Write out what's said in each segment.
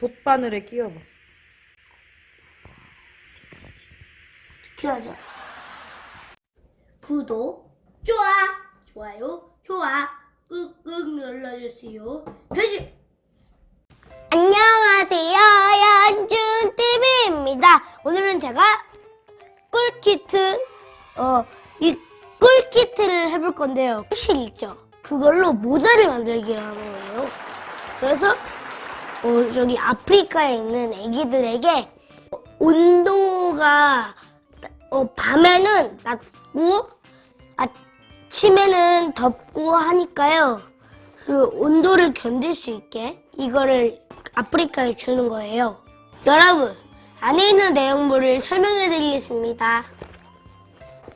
돗바늘에 끼워봐. 키워줘. 구독, 좋아, 좋아요, 좋아, 꾹꾹 눌러주세요. 표시. 안녕하세요, 연준TV입니다. 오늘은 제가 꿀키트, 어, 이 꿀키트를 해볼 건데요. 실 있죠? 그걸로 모자를 만들기를 하는 거예요. 그래서, 어, 저기 아프리카에 있는 애기들에게 온도가 어, 밤에는 낮고 아침에는 덥고 하니까요. 그 온도를 견딜 수 있게 이거를 아프리카에 주는 거예요. 여러분, 안에 있는 내용물을 설명해 드리겠습니다.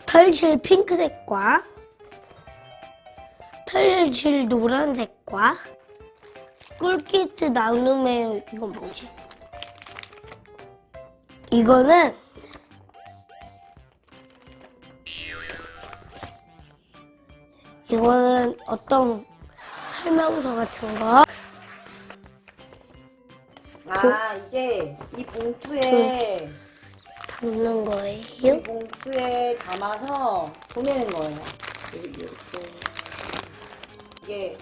털실 핑크색과 털실 노란색과 꿀키트 나눔의 이건 뭐지? 이거는 이거는 어떤 설명서 같은 거. 아, 이게 이 봉투에, 담는 거예요. 이 봉투에 담아서 보내는 거예요. 이게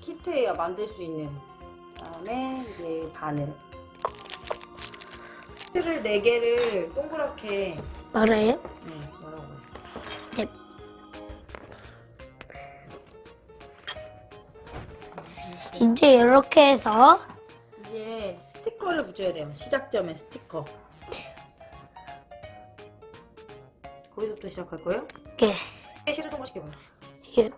키트예요. 만들 수 있는. 그다음에 이게 바늘. 키트를 네 개를 동그랗게 말아요? 네, 뭐라고? 네. 이제 이렇게 해서 이제 스티커를 붙여야 돼요. 시작점에 스티커. 거기서부터 시작할 거예요? 이렇게 네, 실을 동그랗게 시켜봐요. 예.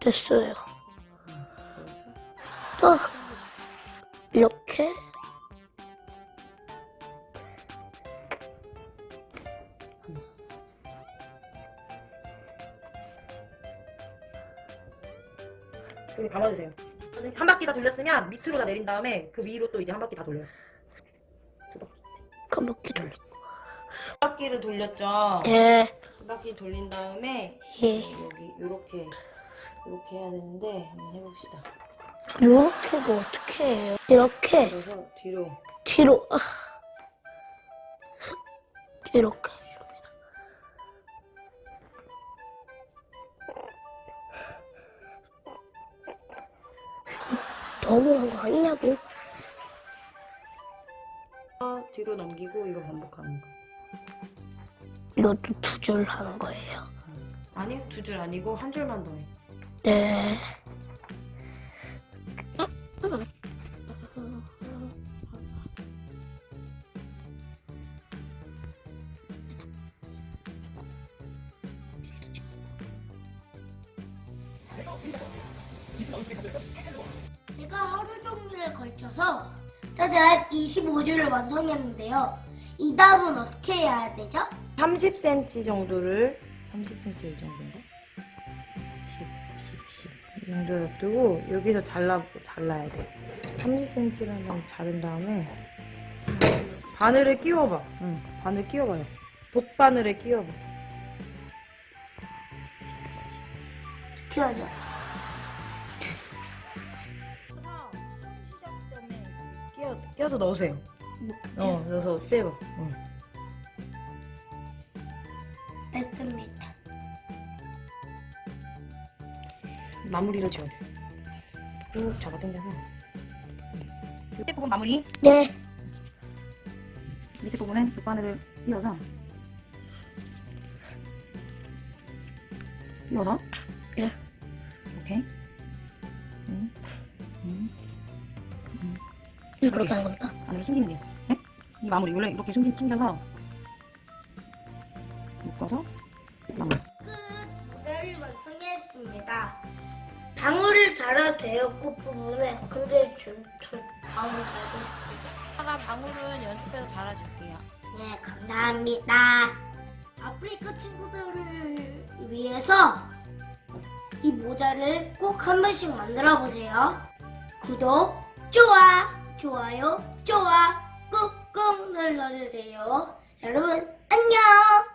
됐어요. 또 이렇게 여기 감아주세요. 한 바퀴 다 돌렸으면 밑으로 다 내린 다음에 그 위로 또 이제 한 바퀴 다 돌려요. 까맣게 돌려. 한 바퀴를 돌렸죠. 예, 한 바퀴 돌린 다음에 예. 여기 이렇게 이렇게 해야 되는데 한번 해봅시다. 요렇게가 어떻게 해요? 이렇게 그래서 뒤로 뒤로 아. 이렇게 너무한 거 아니냐고 뒤로 넘기고 이거 반복하는 거. 이것도 두 줄 하는 거예요 아니요 두줄 아니고 한 줄만 더 해. 네 제가 하루 종일에 걸쳐서 짜잔 25줄을 완성했는데요. 이 다음은 어떻게 해야 되죠? 30cm 정도를 30cm 이 정도인가? 10, 10, 10. 이 정도 놔두고 여기서 잘라 잘라야 돼. 30cm를 자른 다음에 바늘을 끼워봐. 응, 바늘 끼워봐요. 돗바늘에 끼워봐. 키워줘. 시작점에 끼워 끼워서 넣으세요. 어, 넣어서 빼봐. 응. 뺐습니다. 마무리를 지어줘. 쭉 잡아 당겨서. 밑에 부분 마무리. 네. 밑에 부분은 돗바늘을 띄워서 띄워서 예. 오케이 음. 음. 이거 그렇게 하는 겁니까? 안으로 숨기면 돼요 네? 이 마무리 원래 이렇게 숨기, 숨겨서 묶어서 마무리 모델을 완성했습니다. 방울을 달아도 돼요, 끝부분에. 근데 전, 전 방울 달고 싶어요. 하나 방울은 연습해서 달아줄게요. 네, 감사합니다. 아프리카 친구들을 위해서 이 모자를 꼭 한 번씩 만들어 보세요. 구독, 좋아, 좋아요, 좋아, 꾹꾹 눌러주세요. 여러분, 안녕!